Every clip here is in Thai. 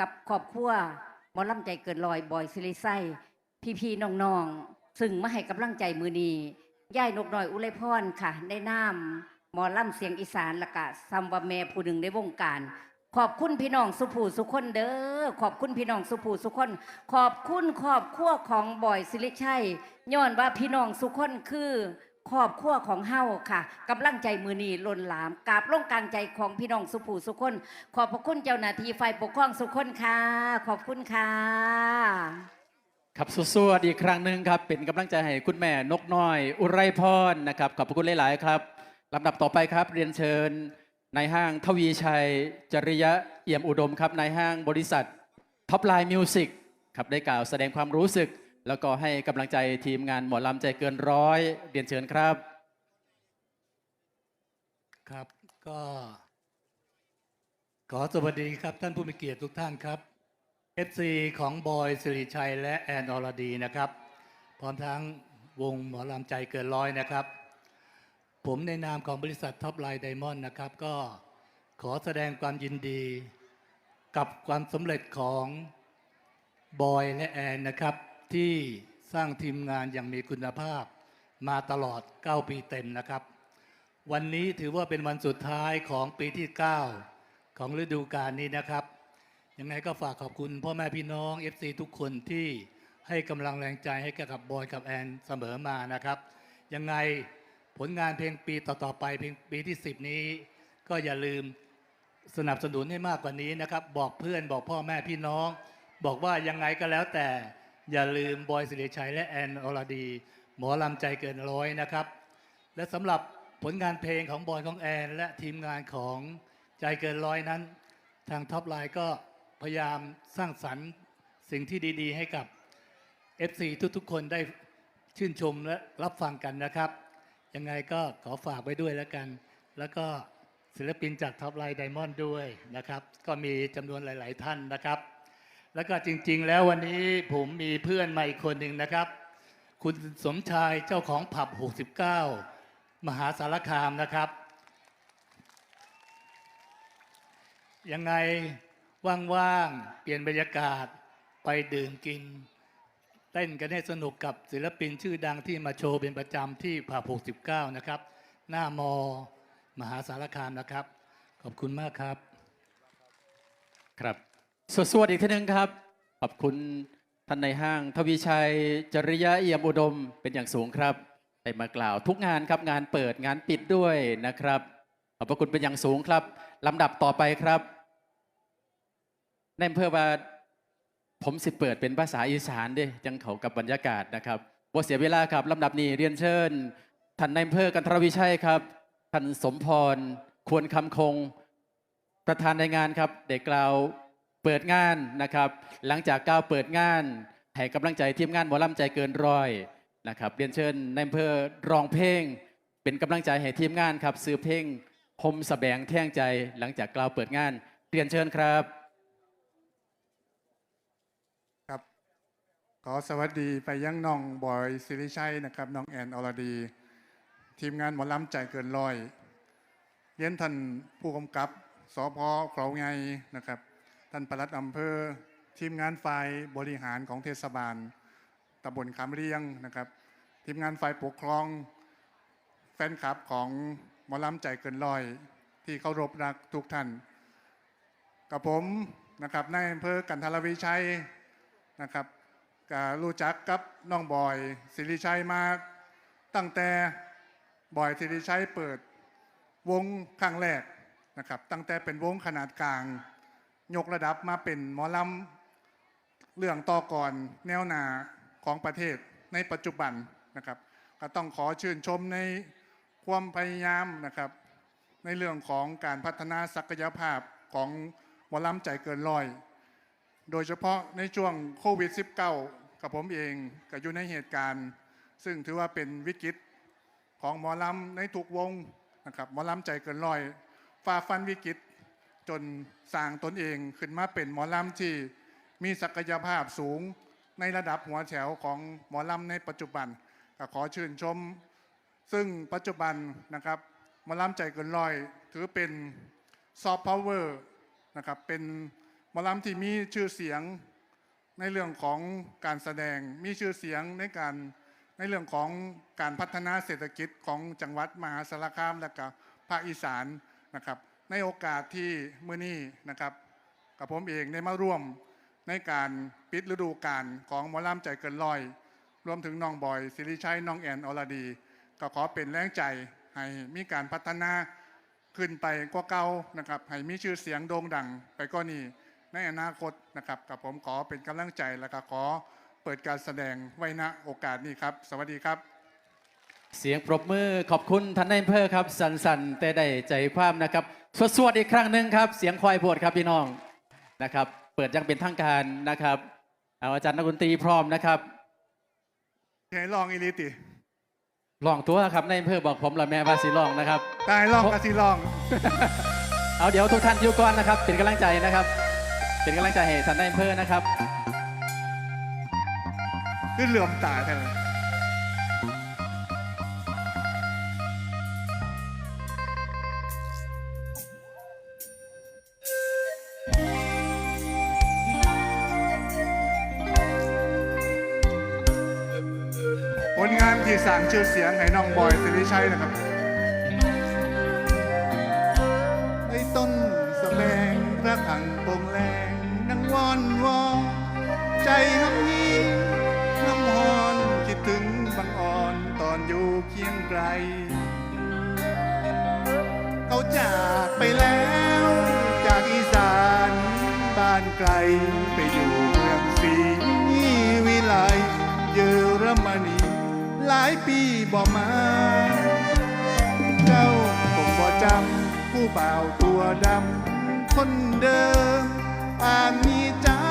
กับครอบครัวหมอลำใจเกินลอยบอยซิลิไซพี่ๆน้องๆซึ่งมาให้กำลังใจมือนีย่ายนกน้อยอุไรพรค่ะ ได้น้ำหมอลำเสียงอีสานละกะซัมวาแม่ผู้หนึ่งในวงการ ขอบคุณพี่น้องสุภูสุคนเด้อขอบคุณพี่น้องสุภูสุคน ขอบคุณครอบครัวของบอยสิริชัยย้อนว่าพี่น้องสุคนคือ ครอบครัวของเฮาค่ะกำลังใจมือนีล้นหลามกราบล่งกลางใจของพี่น้องสุภูสุคน ขอบพระคุณเจ้าหน้าที่ฝ่ายปกครองสุคนค่ะ ขอบคุณค่ะ ครับสู้ๆอีกครั้งหนึ่งครับ เป็นกำลังใจให้คุณแม่นกน้อย อุไรพรนะครับขอบพระคุณหลาย ๆ ครับลำดับต่อไปครับเรียนเชิญนายห้างทวีชัย จริยะเอี่ยมอุดมครับนายห้างบริษัทท็อปไลน์มิวสิกครับได้กล่าวแสดงความรู้สึก แล้วก็ให้กำลังใจทีมงานหมอลำใจเกินร้อยเรียนเชิญครับ ครับก็ขอสวัสดีครับท่านผู้มีเกียรติทุกท่านครับ FC ของบอยสิริชัยและแอนอรดีนะครับ พร้อมทั้งวงหมอลำใจเกินร้อยนะครับ ผมในนามของบริษัทท็อปไลน์ไดมอนด์นะครับ ก็ขอแสดงความยินดี กับความสำเร็จของบอยและแอนนะครับ ที่สร้างทีมงานอย่างมีคุณภาพมาตลอด 9 ปีเต็มนะครับ วันนี้ถือว่าเป็นวันสุดท้ายของปีที่ 9 ของฤดูกาลนี้นะครับ ยังไงก็ฝากขอบคุณพ่อแม่พี่น้อง FC ทุกคนที่ให้กำลังแรงใจให้กับบอยกับแอนเสมอมานะครับ ยังไงผลงานเพลงปีต่อ ๆ ไปเพลงปีที่ 10 นี้ ก็อย่าลืมสนับสนุนให้มากกว่านี้นะครับ บอกเพื่อนบอกพ่อแม่พี่น้อง บอกว่ายังไงก็แล้วแต่ อย่าลืมบอยสิริชัยและแอนอรดี หมอลำใจเกินร้อยนะครับ และสำหรับผลงานเพลงของบอยของแอน และทีมงานของใจเกินร้อยนั้น ทางท็อปไลน์ก็พยายามสร้างสรรค์สิ่งที่ดีๆ ให้กับ FC ทุกๆ คนได้ชื่นชมและรับฟังกันนะครับ ยังไงก็ขอฝากไว้ด้วยแล้วกัน แล้วก็ศิลปินจากท็อปไลน์ไดมอนด์ด้วยนะครับ ก็มีจำนวนหลาย ๆ ท่านนะครับ แล้วก็จริง ๆ แล้ววันนี้ผมมีเพื่อนมาอีกคนหนึ่งนะครับ คุณสมชายเจ้าของผับ 69 มหาสารคามนะครับ ยังไงว่างๆ เปลี่ยนบรรยากาศไปดื่มกิน เต้นกันให้สนุกกับศิลปินชื่อดังที่มาโชว์เป็นประจำที่ผับ 69 นะครับ หน้ามอ มหาสารคามนะครับ ขอบคุณมากครับครับ สวสดอีกทีหนึงครับ ขอบคุณท่านในห้าง ทวีชัย จริยะเอี่ยมอุดมเป็นอย่างสูงครับได้มากล่าวทุกงานครับงานเปิดงานปิดด้วยนะครับ ขอบพระคุณเป็นอย่างสูงครับลำดับต่อไปครับในอำเภอว่าผมสิเปิดเป็นภาษาอีสานด้วยจังเขากับบรรยากาศนะครับว่าเสียเวลาครับลำดับนี้เรียนเชิญท่านในายอำเภอกันทรวิชัยครับท่านสมพรควรคำคง ประธานในงานครับเด็กกล่าว เปิดงานนะครับ หลังจากก้าวเปิดงานให้กำลังใจทีมงานหมอลำใจเกินร้อยนะครับเรียนเชิญในอำเภอร้องเพลง เป็นกำลังใจให้ทีมงานครับซื้อเพลงคมสแสบงแท่งใจหลังจากกล่าวเปิดงานเรียนเชิญครับครับ ขอสวัสดีไปยังน้องบอยสิริชัยนะครับน้องแอนอรดี ทีมงานหมอลำใจเกินร้อยเรียนท่านผู้กำกับสพเขาไงนะครับ ท่านปลัดอำเภอ ทีมงานฝ่ายบริหารของเทศบาลตำบลคำเรียงนะครับ ทีมงานฝ่ายปกครอง แฟนคลับของหมอลำใจเกินร้อย ที่เคารพรักทุกท่าน กับผมนะครับนายอำเภอกันทรวิชัยนะครับก็รู้จักกับน้องบอยสิริชัยมาตั้งแต่บอยสิริชัยเปิดวงครั้งแรกนะครับ ตั้งแต่เป็นวงขนาดกลาง ยกระดับมาเป็นหมอลำเรื่องต่อก่อนแนวหนาของประเทศในปัจจุบันนะครับ ก็ต้องขอชื่นชมในความพยายามนะครับ ในเรื่องของการพัฒนาศักยภาพของหมอลำใจเกินร้อย โดยเฉพาะในช่วงโควิด -19 กับผมเองก็อยู่ในเหตุการณ์ ซึ่งถือว่าเป็นวิกฤตของหมอลำในทุกวงนะครับหมอลำใจเกินร้อยฝ่าฟันวิกฤต จนสร้างตนเองขึ้นมาเป็นหมอลำที่ มีศักยภาพสูงในระดับหัวแถวของหมอลำในปัจจุบันก็ขอชื่นชม ซึ่งปัจจุบันนะครับหมอลำใจเกินร้อย ถือเป็นซอฟต์พาวเวอร์นะครับเป็นหมอลำที่มีชื่อเสียงในเรื่องของการแสดงมีชื่อเสียงในการในเรื่องของการพัฒนาเศรษฐกิจของจังหวัดมหาสารคามและก็ภาคอีสานนะครับ ในโอกาสที่มื้อนี้นะครับ กับผมเองได้มาร่วมในการปิดฤดูกาลของหมอลำใจเกินร้อย รวมถึงน้องบอยสิริชัยน้องแอนอรดี ก็ขอเป็นแรงใจให้มีการพัฒนาขึ้นไปกว่าเก่านะครับให้มีชื่อเสียงโด่งดังไปก็นี่ในอนาคตนะครับกับผมขอเป็นกำลังใจแล้วก็ขอเปิดการแสดงไว้ณโอกาสนี้ครับ สวัสดีครับ เสียงปรบมือขอบคุณท่านนายอำเภอครับสันสันๆแต่ได้ใจความนะครับสวดสวดอีกครั้งหนึ่งครับ เสียงควายโพดครับพี่น้องนะครับ เปิดอยังเป็นทางการนะครับเอาอาจารย์นักดนตรีพร้อมนะครับให้ลองอีลิติลองตัวครับนายอำเภอบอกผมละแม่ว่าสิลองนะครับตายลองกะสิลอง เอาเดี๋ยวทุกท่านอยู่ก่อนนะครับ เป็นกำลังใจนะครับ เป็นกำลังใจให้ท่านนายอำเภอนะครับ ขึ้นเหลื่อมตาแท้เสร้างชื่อเสียงให้น้องบอยสิริชัยนะครับไอ้ต้นสะแบงพระขังโปงแรงนังวอนวอนใจน้ำยีน้ำหอนคิดถึงบางอ่อนตอนอยู่เคียงไกล เขาจากไปแล้วจากอีสานบ้านไกลไปอยู่เมืองศรีวิไลเยอรมนี ลายปีบ่มา เจ้าคงบ่จำผู้บ่าวตัวดำคนเดิมอ่านมีเจ้า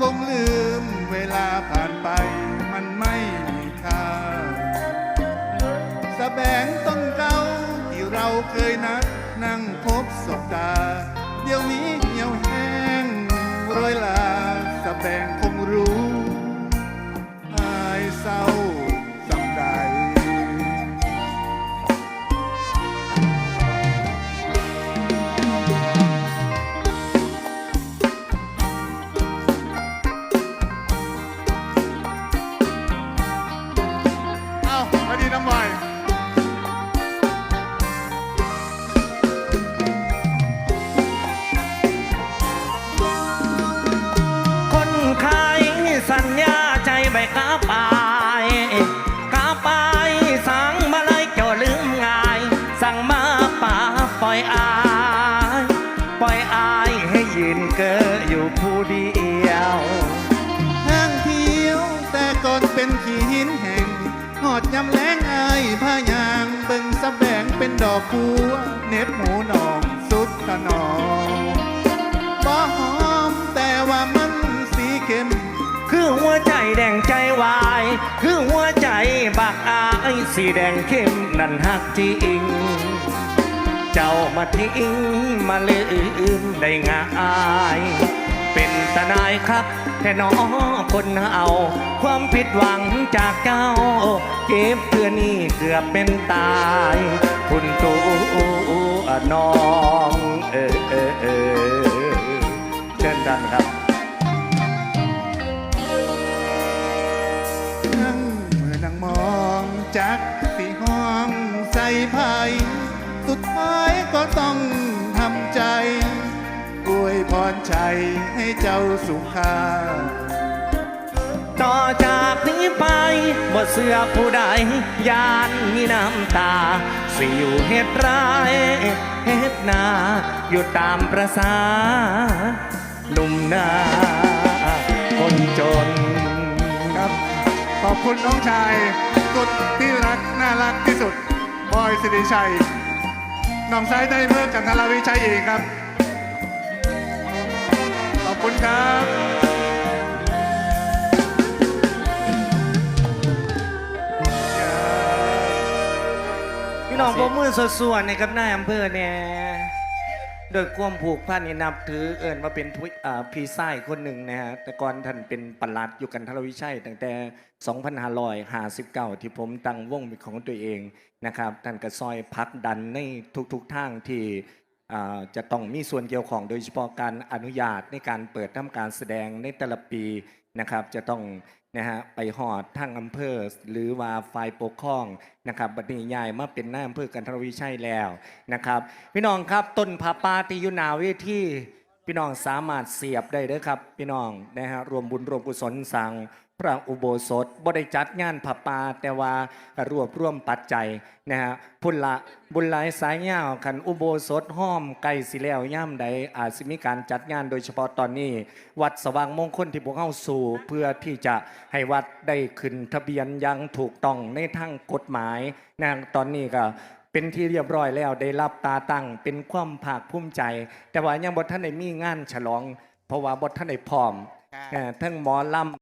คงลืมเวลาผ่านไปมันไม่มีค่าสะแบงต้นเก่าที่เราเคยนัดนั่งพบศพตา เดี๋ยวนี้เหี่ยวแห้งโรยลาสะแบงคงรู้อา ใจใบกาปายกาปายสั่งมาเลยเจ้าลืมง่าย สั่งมาป่าปล่อยอายปล่อยอายให้ยืนเกออยู่ผู้เดียวห้างเที่ยวแต่ก่อนเป็นขี้หินแห่งหอดยำแรงอายผ้ายางเบิ่งสะแบงเป็นดอกบัวเน็บหมูหนองสุดตะหนอง แดงใจวาย คือหัวใจบักอายสีแดงเข้มนั่นหักจริง เจ้ามาทิ้งมาลืมได้ง่ายเป็นตาหนายครับแค่น้อคนเอา ความผิดหวังจากเจ้า เก็บเพื่อนี่เกือบเป็นตาย คุณตูน้อง เออเออเออเชิญดันครับ สุดท้ายก็ต้องทำใจอวยพรชัยให้เจ้าสุขาต่อจากนี้ไปบ่เสือผู้ใดยานมีน้ำตา สิอยู่เฮ็ดร้ายเฮ็ดนาอยู่ตามประสาหนุ่มนาคนจนครับ ขอบคุณน้องชายสุดที่รักน่ารักที่สุด บอยสิริชัย น้องชายได้เมื่อกันทราวิชัยเองครับ ขอบคุณครับพี่น้องพวกมือส่วนๆในกับนายอำเภอเนี่ย โดยความผูกพันนี่นับถือเอิญว่าเป็นทุยอ่าพี่ไส้คนหนึ่งนะฮะแต่ก่อนท่านเป็นปลัดอยู่กันทรวิชัยตั้งแต่ 2559 ที่ผมตั้งวงเป็นของตัวเองนะครับท่านก็ซอยพักดันในทุกๆทางที่อ่าจะต้องมีส่วนเกี่ยวของโดยเฉพาะการอนุญาตในการเปิดทำการแสดงในแต่ละปีนะครับจะต้อง นะฮะไปหอดทางอำเภอ หรือว่าฝ่ายปกครองนะครับบัดนี้ยายมาเป็นหน้าอำเภอกันทรวิชัยแล้วนะครับ พี่น้องครับต้นผาปาติยุนาเวทีพี่น้องสามารถเสียบได้เด้อครับ พี่น้องนะฮะรวมบุญรวมกุศลสั่ง พระอุโบสถบ่ได้จัดงานผาป่าแต่ว่าก็รวบรวมปัจจัยนะฮะพุ่นละบุญหลายสายยาวขันอุโบสถห้อมไก่สิแล้วย่ำใดอาจสิมีการจัดงานโดยเฉพาะตอนนี้ วัดสว่างมงคลที่พวกเข้าสู่เพื่อที่จะให้วัดได้ขึ้นทะเบียนอยังถูกต้องในทางกฎหมายนะตอนนี้ก็เป็นที่เรียบร้อยแล้วได้รับตาตั้งเป็นความภาคภูมิใจ แต่ว่ายังบทท่านได้มีงานฉลอง เพราะว่าบทท่านได้พร้อมเอ่อทั้งหมอลำ